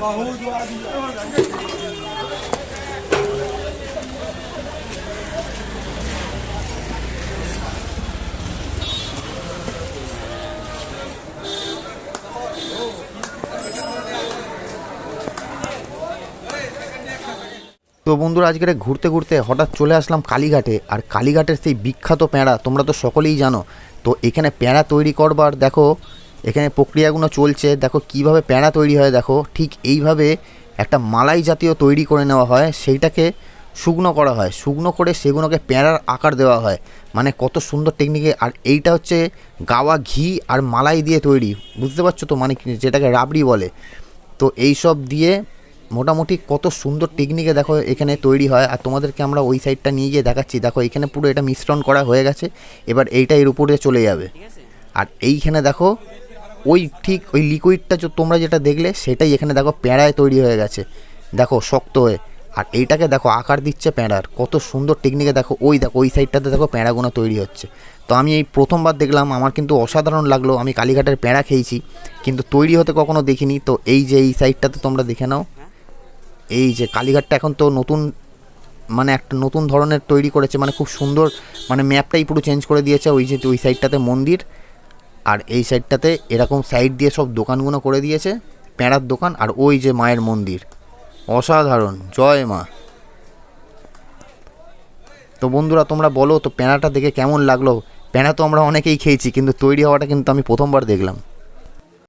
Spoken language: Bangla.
বহুত তো বন্ধুরা আজকে ঘুরতে ঘুরতে হঠাৎ চলে আসলাম কালীঘাটে। আর কালীঘাটের সেই বিখ্যাত প্যাঁড়া তোমরা তো সকলেই জানো। তো এখানে প্যাঁড়া তৈরি করবার, দেখো, এখানে প্রক্রিয়াগুলো চলছে। দেখো, কীভাবে প্যাঁড়া তৈরি হয়, দেখো, ঠিক এইভাবে একটা মালাই জাতীয় তৈরি করে নেওয়া হয়। সেইটাকে শুকনো করা হয়। শুকনো করে সেগুলোকে প্যাঁড়ার আকার দেওয়া হয়। মানে কত সুন্দর টেকনিকে আর এইটা হচ্ছে গাওয়া ঘি আর মালাই দিয়ে তৈরি। বুঝতে পারছ তো? মানে যেটাকে রাবড়ি বলে। তো এই সব দিয়ে মোটামুটি কত সুন্দর টেকনিকে দেখো এখানে তৈরি হয়। আর তোমাদেরকে আমরা ওই সাইডটা নিয়ে গিয়ে দেখাচ্ছি। দেখো এখানে পুরো এটা মিশ্রণ করা হয়ে গেছে। এবার এইটা এর উপরে চলে যাবে। আর এইখানে দেখো ওই ঠিক ওই লিকুইডটা যে তোমরা যেটা দেখলে সেটাই এখানে দেখো প্যাঁড়ায় তৈরি হয়ে গেছে। দেখো শক্ত হয়ে। আর এইটাকে দেখো আকার দিচ্ছে প্যাঁড়ার। কত সুন্দর টেকনিকে দেখো ওই দেখো ওই সাইডটাতে দেখো প্যাঁড়াগুলো তৈরি হচ্ছে। তো আমি এই প্রথমবার দেখলাম আমার কিন্তু অসাধারণ লাগল। আমি কালীঘাটের প্যাঁড়া খেয়েছি কিন্তু তৈরি হতে কখনো দেখিনি। তো এই যে এই সাইডটাতে তোমরা দেখে নাও। এই যে কালীঘাটটা এখন তো নতুন মানে একটা নতুন ধরনের তৈরি করেছে মানে খুব সুন্দর মানে ম্যাপটাই পুরো চেঞ্জ করে দিয়েছে ওই যে, ওই সাইডটাতে মন্দির, আর এই সাইডটাতে এরকম সাইড দিয়ে সব দোকানগুলো করে দিয়েছে প্যাঁড়ার দোকান আর ওই যে মায়ের মন্দির। অসাধারণ, জয় মা। তো বন্ধুরা, তোমরা বলো তো প্যাঁড়াটা দেখে কেমন লাগল? প্যাঁড়া তো আমরা অনেকেই খেয়েছি, কিন্তু তৈরি হওয়াটা কিন্তু আমি প্রথমবার দেখলাম।